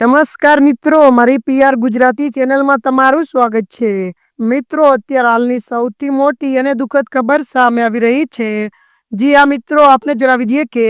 નમસ્કાર મિત્રો, મારી પીઆર ગુજરાતી ચેનલમાં તમારું સ્વાગત છે. મિત્રો, અત્યારે હાલની સૌથી મોટી અને દુઃખદ ખબર સામે આવી રહી છે. જી આ મિત્રો, આપને જણાવી દઈએ કે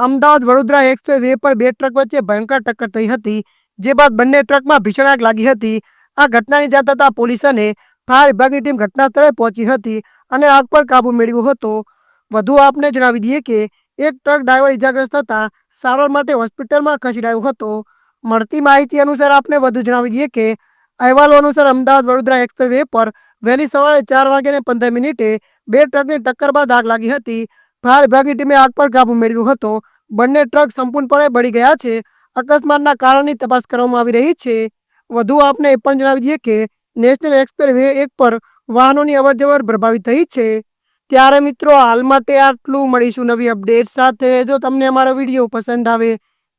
અમદાવાદ વડોદરા એક્સપ્રેસ વે પર બે ટ્રક વચ્ચે ભયંકર ટક્કર થઈ હતી, જે બાદ બંને ટ્રકમાં ભીષણ આગ લાગી હતી. આ ઘટનાની જાત થતાં પોલીસ ફાયર વિભાગની ટીમ ઘટના સ્થળે પહોંચી હતી અને આગ પર કાબુ મેળવ્યો હતો. વધુ આપને જણાવી દઈએ કે એક ટ્રક ડ્રાઈવર ઇજાગ્રસ્ત થતા સારવાર માટે હોસ્પિટલમાં ખસેડાયો હતો. મળતી માહિતી અનુસાર આપને વધુ જણાવી દઈએ કે અહેવાલો અનુસાર અમદાવાદ, વડોદરા એક્સપ્રેવે પર વહેલી સવારે ચાર વાગ્યાને પંદર મિનિટે બે ટ્રકની ટક્કર બાદ આગ લાગી હતી. ફાયર વિભાગની ટીમે આગ પર કાબુ મેળવ્યો હતો. બંને ટ્રક સંપૂર્ણપણે બળી ગયા છે. અકસ્માતના કારણની તપાસ કરવામાં આવી રહી છે. વધુ આપને એ પણ જણાવી દઈએ કે નેશનલ એક્સપ્રેસવે એક પર વાહનોની અવરજવર પ્રભાવિત થઈ છે. ત્યારે મિત્રો, હાલ માટે આટલું. મળીશું નવી અપડેટ સાથે. જો તમને અમારો વીડિયો પસંદ આવે